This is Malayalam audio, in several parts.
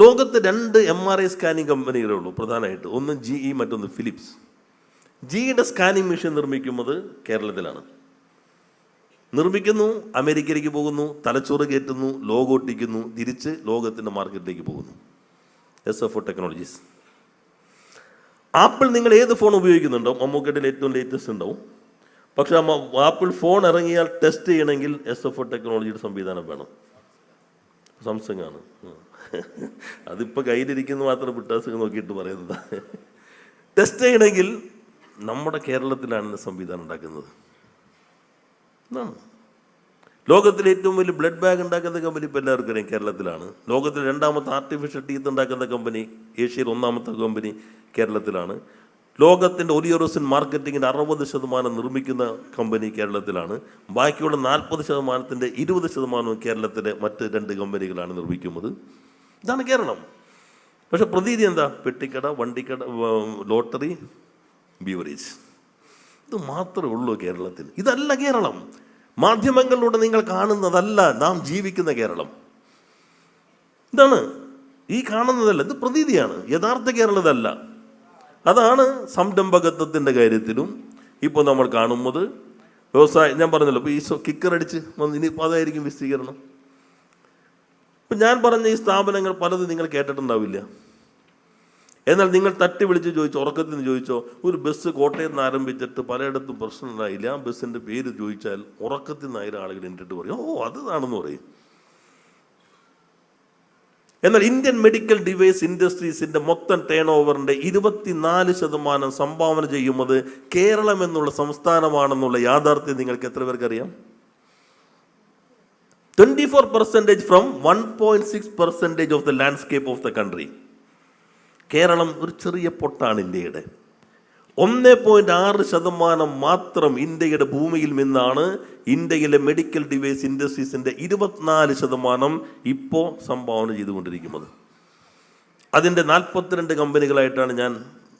ലോകത്ത് രണ്ട് എം ആർ ഐ സ്കാനിങ് കമ്പനികളേ ഉള്ളൂ പ്രധാനമായിട്ട്. ഒന്ന് ജി ഇ മറ്റൊന്ന് ഫിലിപ്സ് ജിയുടെ സ്കാനിങ് മെഷീൻ നിർമ്മിക്കുന്നത് കേരളത്തിലാണ്. നിർമ്മിക്കുന്നു അമേരിക്കയിലേക്ക് പോകുന്നു തലച്ചോറ് കയറ്റുന്നു ലോഗോ ഒട്ടിക്കുന്നു തിരിച്ച് ലോകത്തിന്റെ മാർക്കറ്റിലേക്ക് പോകുന്നു. S F O technologies Apple നിങ്ങൾ ഏത് ഫോൺ ഉപയോഗിക്കുന്നുണ്ടോ മമ്മൂക്കേട്ടിൽ ഏറ്റവും ലേറ്റസ്റ്റ് ഉണ്ടാവും. പക്ഷേ ആപ്പിൾ ഫോൺ ഇറങ്ങിയാൽ ടെസ്റ്റ് ചെയ്യണമെങ്കിൽ എസ് എഫ് ഒ ടെക്നോളജിയുടെ സംവിധാനം വേണം. സാംസങ് ആണ്. അതിപ്പോൾ കയ്യിലിരിക്കുന്ന മാത്രം പിട്ടാസ് നോക്കിയിട്ട് പറയുന്നത്. ടെസ്റ്റ് ചെയ്യണമെങ്കിൽ നമ്മുടെ കേരളത്തിലാണ് ഇന്ന് സംവിധാനം ഉണ്ടാക്കുന്നത്. എന്നാണ് ലോകത്തിലെ ഏറ്റവും വലിയ ബ്ലഡ് ബാഗ് ഉണ്ടാക്കുന്ന കമ്പനി ഇപ്പോൾ എല്ലാവർക്കും അറിയാം കേരളത്തിലാണ്. ലോകത്തിലെ രണ്ടാമത്തെ ആർട്ടിഫിഷ്യൽ ടീത്ത് ഉണ്ടാക്കുന്ന കമ്പനി ഏഷ്യയിൽ ഒന്നാമത്തെ കമ്പനി കേരളത്തിലാണ്. ലോകത്തിന്റെ ഒരു യൂറോസിൻ മാർക്കറ്റിങ്ങിന്റെ അറുപത് ശതമാനം നിർമ്മിക്കുന്ന കമ്പനി കേരളത്തിലാണ്. ബാക്കിയുള്ള നാൽപ്പത് ശതമാനത്തിന്റെ ഇരുപത് ശതമാനവും കേരളത്തിലെ മറ്റ് രണ്ട് കമ്പനികളാണ് നിർമ്മിക്കുന്നത്. ഇതാണ് കേരളം. പക്ഷെ പ്രതീതി എന്താ? പെട്ടിക്കട വണ്ടിക്കട ലോട്ടറി ബീവറേജ്. ഇത് മാത്രമേ ഉള്ളൂ കേരളത്തിൽ ഇതല്ല കേരളം. മാധ്യമങ്ങളിലൂടെ നിങ്ങൾ കാണുന്നതല്ല നാം ജീവിക്കുന്ന കേരളം. ഇതാണ്. ഈ കാണുന്നതല്ല ഇത് പ്രതീതിയാണ്. യഥാർത്ഥ കേരളം ഇതല്ല അതാണ് സംരംഭകത്വത്തിന്റെ കാര്യത്തിലും ഇപ്പോൾ നമ്മൾ കാണുന്നത്. വ്യവസായം ഞാൻ പറഞ്ഞല്ലോ ഇപ്പോൾ ഈ കിക്കർ അടിച്ച് വന്ന് ഇനിയിപ്പോൾ അതായിരിക്കും വിശദീകരണം. ഇപ്പം ഞാൻ പറഞ്ഞ ഈ സ്ഥാപനങ്ങൾ പലതും നിങ്ങൾ കേട്ടിട്ടുണ്ടാവില്ല. എന്നാൽ നിങ്ങൾ തട്ടി വിളിച്ച് ചോദിച്ചോ ഉറക്കത്തിൽ നിന്ന് ചോദിച്ചോ ഒരു ബസ് കോട്ടയത്ത് നിന്ന് ആരംഭിച്ചിട്ട് പലയിടത്തും പ്രശ്നം ഉണ്ടായില്ല ആ ബസ്സിന്റെ പേര് ചോദിച്ചാൽ ഉറക്കത്തിൽ നിന്ന് ആയിരം ആളുകൾ എന്നിട്ട് പറയും. ഓ അതാണെന്ന് പറയും. എന്നാൽ ഇന്ത്യൻ മെഡിക്കൽ ഡിവൈസ് ഇൻഡസ്ട്രീസിന്റെ മൊത്തം ടേൺ ഓവറിന്റെ ഇരുപത്തിനാല് ശതമാനം സംഭാവന ചെയ്യുന്നത് കേരളം എന്നുള്ള സംസ്ഥാനമാണെന്നുള്ള യാഥാർത്ഥ്യം നിങ്ങൾക്ക് എത്ര പേർക്ക് അറിയാം? Twenty four percentage from one point six percentage of the landscape of the country Kerala ഒരു ചെറിയ പൊട്ടാണ് ഇന്ത്യയുടെ. ഒന്ന് പോയിന്റ് ആറ് ശതമാനം മാത്രം ഇന്ത്യയുടെ ഭൂമിയിൽ നിന്നാണ് ഇന്ത്യയിലെ മെഡിക്കൽ ഡിവൈസ് ഇൻഡസ്ട്രീസിന്റെ ഇരുപത്തിനാല് ശതമാനം ഇപ്പോൾ സംഭാവന ചെയ്തുകൊണ്ടിരിക്കുന്നത്. അതിന്റെ നാൽപ്പത്തിരണ്ട് കമ്പനികളായിട്ടാണ് ഞാൻ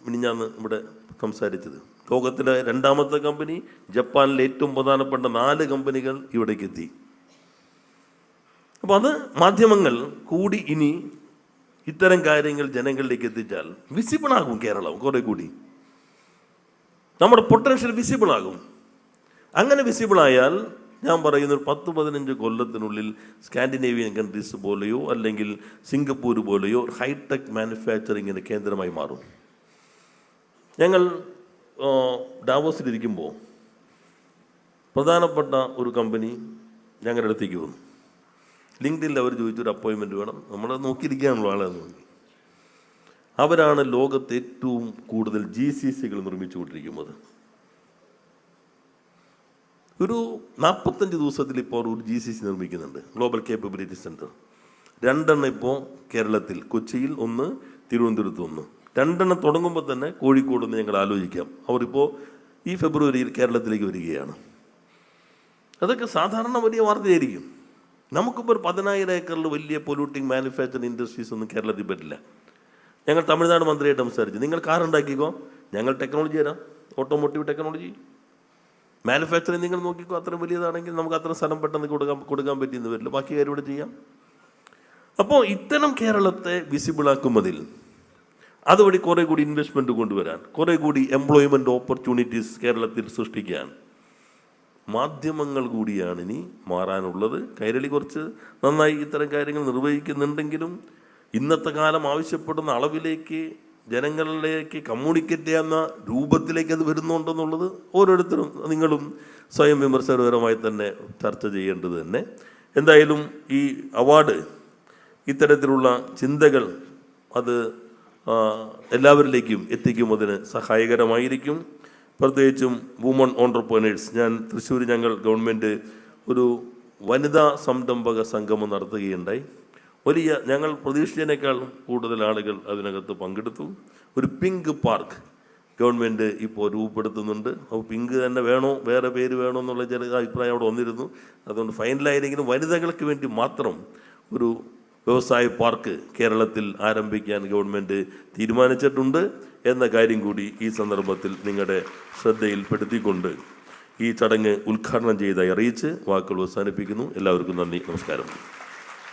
മിനിഞ്ഞാന്ന് ഇവിടെ സംസാരിച്ചത്. ലോകത്തിലെ രണ്ടാമത്തെ കമ്പനി ജപ്പാനിലെ ഏറ്റവും പ്രധാനപ്പെട്ട നാല് കമ്പനികൾ ഇവിടേക്ക് എത്തി. അപ്പോൾ അത് മാധ്യമങ്ങൾ കൂടി ഇനി ഇത്തരം കാര്യങ്ങൾ ജനങ്ങളിലേക്ക് എത്തിച്ചാൽ വിസിബിൾ ആകും കേരളം കുറേ കൂടി. നമ്മുടെ പൊട്ടൻഷ്യൽ വിസിബിൾ ആകും അങ്ങനെ വിസിബിൾ ആയാൽ ഞാൻ പറയുന്ന ഒരു പത്ത് പതിനഞ്ച് കൊല്ലത്തിനുള്ളിൽ സ്കാൻഡിനേവിയൻ കൺട്രീസ് പോലെയോ അല്ലെങ്കിൽ സിംഗപ്പൂർ പോലെയോ ഹൈടെക് മാനുഫാക്ചറിങ്ങിന് കേന്ദ്രമായി മാറും. ഞങ്ങൾ ഡാവോസിലിരിക്കുമ്പോൾ പ്രധാനപ്പെട്ട ഒരു കമ്പനി ഞങ്ങളുടെ അടുത്തേക്ക് വന്നു. ലിങ്ക്ഡിനിൽ അവർ ചോദിച്ചൊരു അപ്പോയിൻമെന്റ് വേണം. നമ്മൾ നോക്കിയിരിക്കാനുള്ള ആളെന്ന് തോന്നി അവരാണ് ലോകത്ത് ഏറ്റവും കൂടുതൽ ജി സി സികൾ നിർമ്മിച്ചുകൊണ്ടിരിക്കുന്നത്. ഒരു നാൽപ്പത്തഞ്ച് ദിവസത്തിൽ ഇപ്പോൾ ഒരു ജി സി സി നിർമ്മിക്കുന്നുണ്ട്. ഗ്ലോബൽ കേപ്പബിലിറ്റി സെന്റർ രണ്ടെണ്ണം ഇപ്പോൾ കേരളത്തിൽ കൊച്ചിയിൽ ഒന്ന് തിരുവനന്തപുരത്ത് ഒന്ന്. രണ്ടെണ്ണം തുടങ്ങുമ്പോൾ തന്നെ കോഴിക്കോട് ഒന്ന് ഞങ്ങൾ ആലോചിക്കാം. അവരിപ്പോൾ ഈ ഫെബ്രുവരിയിൽ കേരളത്തിലേക്ക് വരികയാണ്. അതൊക്കെ സാധാരണ വലിയ വാർത്തയായിരിക്കും. നമുക്കിപ്പോൾ ഒരു പതിനായിരം ഏക്കറിൽ വലിയ പൊല്യൂട്ടിങ് മാനുഫാക്ചറിങ് ഇൻഡസ്ട്രീസ് ഒന്നും കേരളത്തിൽ പറ്റില്ല. ഞങ്ങൾ തമിഴ്നാട് മന്ത്രിയായിട്ട് സംസാരിച്ചു. നിങ്ങൾ കാർ ഉണ്ടാക്കിക്കോ. ഞങ്ങൾ ടെക്നോളജി തരാം. ഓട്ടോമോട്ടീവ് ടെക്നോളജി മാനുഫാക്ചറിങ് നിങ്ങൾ നോക്കിക്കോ അത്രയും വലിയതാണെങ്കിൽ നമുക്ക് അത്ര സ്ഥലം പെട്ടെന്ന് കൊടുക്കാൻ കൊടുക്കാൻ പറ്റിയെന്ന് വരില്ല. ബാക്കി കാര്യം ഇവിടെ ചെയ്യാം. അപ്പോൾ ഇത്തരം കേരളത്തെ വിസിബിൾ വിസിബിളാക്കുന്നതിൽ അതുവഴി കുറേ കൂടി ഇൻവെസ്റ്റ്മെന്റ് കൊണ്ടുവരാൻ കുറേ കൂടി എംപ്ലോയ്മെന്റ് ഓപ്പർച്യൂണിറ്റീസ് കേരളത്തിൽ സൃഷ്ടിക്കാൻ മാധ്യമങ്ങൾ കൂടിയാണ് ഇനി മാറാനുള്ളത്. കൈരളി കുറച്ച് നന്നായി ഇത്തരം കാര്യങ്ങൾ നിർവഹിക്കുന്നുണ്ടെങ്കിലും ഇന്നത്തെ കാലം ആവശ്യപ്പെടുന്ന അളവിലേക്ക് ജനങ്ങളിലേക്ക് കമ്മ്യൂണിക്കേറ്റ് ചെയ്യുന്ന രൂപത്തിലേക്ക് അത് വരുന്നുണ്ടെന്നുള്ളത് ഓരോരുത്തരും നിങ്ങളും സ്വയം വിമർശനപരമായി തന്നെ ചർച്ച ചെയ്യേണ്ടത് തന്നെ. എന്തായാലും ഈ അവാർഡ് ഇത്തരത്തിലുള്ള ചിന്തകൾ അത് എല്ലാവരിലേക്കും എല്ലാവരിലേക്കും എത്തിക്കുന്നതിന് സഹായകരമായിരിക്കും. പ്രത്യേകിച്ചും വുമൺ ഓണ്ടർപ്രനേഴ്സ് ഞാൻ തൃശ്ശൂർ ഞങ്ങൾ ഗവൺമെന്റ് ഒരു വനിതാ സംരംഭക സംഗമം നടത്തുകയുണ്ടായി. വലിയ ഞങ്ങൾ പ്രതീക്ഷിച്ചതിനേക്കാൾ കൂടുതൽ ആളുകൾ അതിനകത്ത് പങ്കെടുത്തു. ഒരു പിങ്ക് പാർക്ക് ഗവൺമെന്റ് ഇപ്പോൾ രൂപപ്പെടുത്തുന്നുണ്ട്. അപ്പോൾ പിങ്ക് തന്നെ വേണോ വേറെ പേര് വേണോ എന്നുള്ള ചില അഭിപ്രായം അവിടെ വന്നിരുന്നു. അതുകൊണ്ട് ഫൈനലായില്ലെങ്കിലും വനിതകൾക്ക് വേണ്ടി മാത്രം ഒരു വ്യവസായ പാർക്ക് കേരളത്തിൽ ആരംഭിക്കാൻ ഗവൺമെന്റ് തീരുമാനിച്ചിട്ടുണ്ട് എന്ന കാര്യം കൂടി ഈ സന്ദർഭത്തിൽ നിങ്ങളുടെ ശ്രദ്ധയിൽപ്പെടുത്തിക്കൊണ്ട് ഈ ചടങ്ങ് ഉദ്ഘാടനം ചെയ്തായി അറിയിച്ച് വാക്കുകൾ അവസാനിപ്പിക്കുന്നു. എല്ലാവർക്കും നന്ദി നമസ്കാരം.